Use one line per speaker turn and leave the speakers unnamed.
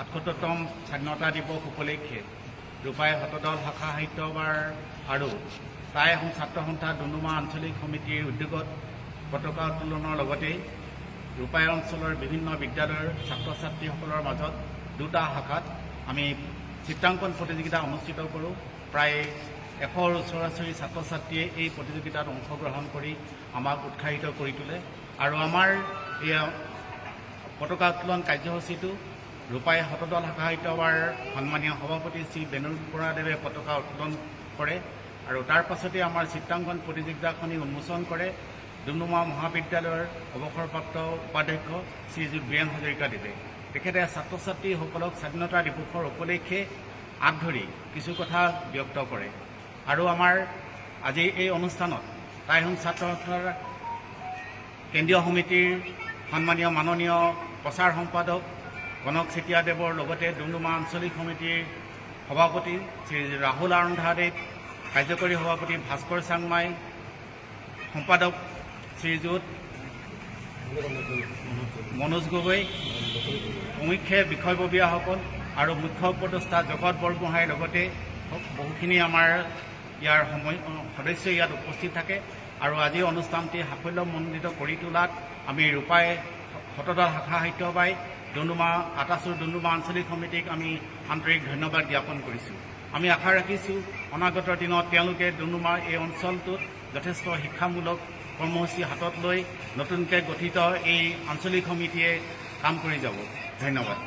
আঠসত্তৰতম স্বাধীনতা দিৱস উপলক্ষে ৰূপাই শতদল শাখা সাহিত্যবাৰ আৰু টাই আহোম ছাত্ৰ সন্থা ডুমডুমা আঞ্চলিক সমিতিৰ উদ্যোগত পতাকা উত্তোলনৰ লগতে ৰূপাই অঞ্চলৰ বিভিন্ন বিদ্যালয়ৰ ছাত্ৰ ছাত্ৰীসকলৰ মাজত দুটা শাখাত আমি চিত্ৰাংকন প্ৰতিযোগিতা অনুষ্ঠিত কৰোঁ। প্ৰায় এশৰ ওচৰা ওচৰি ছাত্ৰ ছাত্ৰীয়ে এই প্ৰতিযোগিতাত অংশগ্ৰহণ কৰি আমাক উৎসাহিত কৰি তোলে। আৰু আমাৰ এয়া পতাকা উত্তোলন কাৰ্যসূচীটো ৰূপাই শতদল শাখা সাহিত্যবাৰ সন্মানীয় সভাপতি শ্ৰী বেণুল বৰাদেৱে পতাকা উত্তোলন কৰে আৰু তাৰ পাছতে আমাৰ চিত্ৰাংকন প্ৰতিযোগিতাখনি উন্মোচন কৰে। ডুমডুমা মহাবিদ্যালয়ৰ অৱসৰপ্ৰাপ্ত উপাধ্যক্ষ শ্ৰীযুত বীৰেণ হাজৰিকাদেৱে তেখেতে ছাত্ৰ ছাত্ৰীসকলক স্বাধীনতা দিৱসৰ উপলক্ষে আঁত ধৰি কিছু কথা ব্যক্ত কৰে। আৰু আমাৰ আজি এই অনুষ্ঠানত টাইহোম ছাত্ৰ সন্থাৰ কেন্দ্ৰীয় সমিতিৰ সন্মানীয় মাননীয় প্ৰচাৰ সম্পাদক কনক চেতিয়াদেৱৰ লগতে ডুমডুমা আঞ্চলিক সমিতিৰ সভাপতি শ্ৰী ৰাহুল আৰন্ধাদেৱ, কাৰ্যকৰী সভাপতি ভাস্কৰ চাংমাই, সম্পাদক শ্ৰীযুত মনোজ গগৈ সমীক্ষে বিষয়ববীয়াসকল আৰু মুখ্য উপদেষ্টা জগত বৰগোহাঁইৰ লগতে বহুখিনি আমাৰ ইয়াৰ সময় সদস্য ইয়াত উপস্থিত থাকে। আৰু আজি অনুষ্ঠানটি সাফল্যমণ্ডিত কৰি তোলাত আমি ৰূপাই শতদল শাখা সাহিত্যবাই ডুমডুমা আটাচুৰ ডুমডুমা আঞ্চলিক সমিতিক আমি আন্তৰিক ধন্যবাদ জ্ঞাপন কৰিছোঁ। আমি আশা ৰাখিছোঁ, অনাগত দিনত তেওঁলোকে ডুমডুমাৰ এই অঞ্চলটোত যথেষ্ট শিক্ষামূলক কৰ্মসূচী হাতত লৈ নতুনকৈ গঠিত এই আঞ্চলিক সমিতিয়ে কাম কৰি যাব। ধন্যবাদ।